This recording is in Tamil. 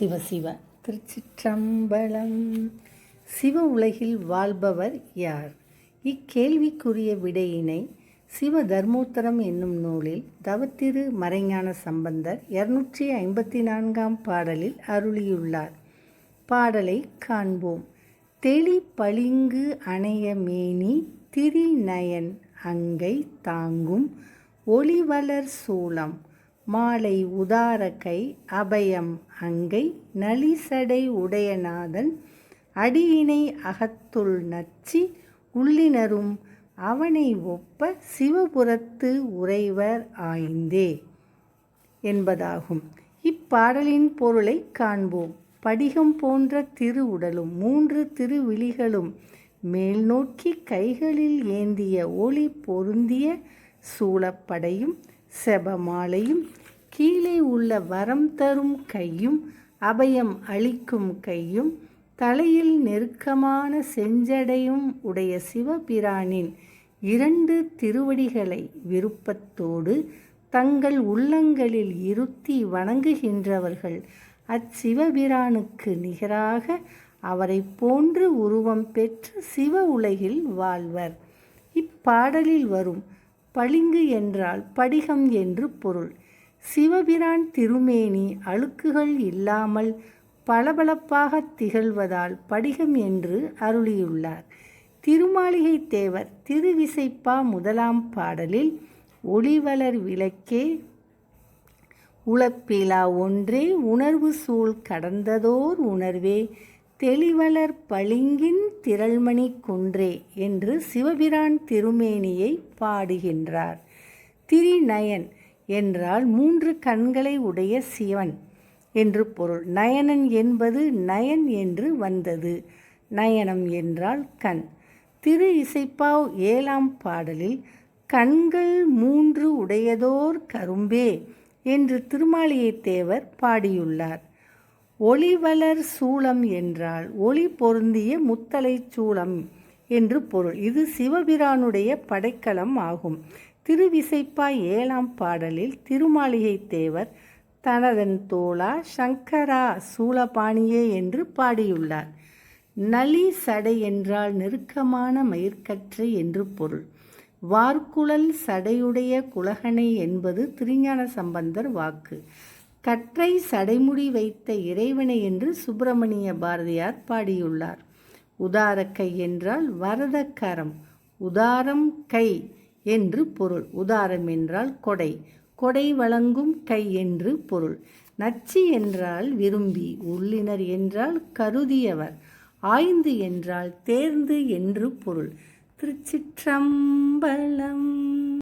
சிவ சிவ. திருச்சிற்றம்பலம். சிவ உலகில் வாழ்பவர் யார்? இக்கேள்விக்குரிய விடையினை சிவ தர்மோத்தரம் என்னும் நூலில் தவத்திரு மறைஞான சம்பந்தர் இருநூற்றி ஐம்பத்தி நான்காம் பாடலில் அருளியுள்ளார். பாடலை காண்போம். தெளி பளிங்கு அணைய மேனி திரிநயன் அங்கை தாங்கும் ஒளிவளர் சூலம் மாலை உதாரகை அபயம் அங்கை நளிசடை உடையநாதன் அடியினை அகத்துள் நச்சி உள்ளினரும் அவனை ஒப்ப சிவபுரத்து உறைவர் ஆய்ந்தே. என்பதாகும். இப்பாடலின் பொருளை காண்போம். படிகம் போன்ற திரு உடலும் மூன்று திருவிழிகளும் மேல்நோக்கி கைகளில் ஏந்திய ஒளி பொருந்திய சூளப்படையும் செபமாலையும் கீழே உள்ள வரம் தரும் கையும் அபயம் அளிக்கும் கையும் தலையில் நெருக்கமான செஞ்சடையும் உடைய சிவபிரானின் இரண்டு திருவடிகளை விருப்பத்தோடு தங்கள் உள்ளங்களில் இருத்தி வணங்குகின்றவர்கள் அச்சிவபிரானுக்கு நிகராக அவரை போன்று உருவம் பெற்று சிவ உலகில் வாழ்வர். இப்பாடலில் வரும் பளிங்கு என்றால் படிகம் என்று பொருள். சிவபிரான் திருமேனி அழுக்குகள் இல்லாமல் பளபளப்பாக திகழ்வதால் படிகம் என்று அருளியுள்ளார். திருமாளிகை தேவர் திருவிசைப்பா முதலாம் பாடலில் ஒளிவளர் விளக்கே உளப்பிலா ஒன்றே உணர்வு சூழ் கடந்ததோர் உணர்வே தெளிவளர் பளிங்கின் திரள்மணி குன்றே என்று சிவபிரான் திருமேனியை பாடுகின்றார். திரிநயன் என்றால் மூன்று கண்களை உடைய சிவன் என்று பொருள். நயனன் என்பது நயன் என்று வந்தது. நயனம் என்றால் கண். திரு இசைப்பாவ் ஏழாம் பாடலில் கண்கள் மூன்று உடையதோர் கரும்பே என்று திருமாளியை தேவர் பாடியுள்ளார். ஒளிவலர் சூளம் என்றால் ஒளி பொருந்திய முத்தலை சூளம் என்று பொருள். இது சிவபிரானுடைய படைக்கலம் ஆகும். திருவிசைப்பா ஏழாம் பாடலில் திருமாளிகை தேவர் தனதன் தோளா சங்கரா சூளபாணியே என்று பாடியுள்ளார். நலி சடை என்றால் நெருக்கமான மயிர்கற்றை என்று பொருள். வார்குழல் சடையுடைய குலகனை என்பது திருஞான சம்பந்தர் வாக்கு. கற்றை சடைமுடி வைத்த இறைவனை என்று சுப்பிரமணிய பாரதியார் பாடியுள்ளார். உதார கை என்றால் வரதக்கரம் உதாரம் கை. என்று பொருள். உதாரம் என்றால் கொடை. கொடை வழங்கும் கை என்று பொருள். நச்சு என்றால் விரும்பி உள்ளினர் என்றால் கருதியவர். ஆய்ந்து என்றால் தேர்ந்து என்று பொருள். திருச்சிற்றம்பலம்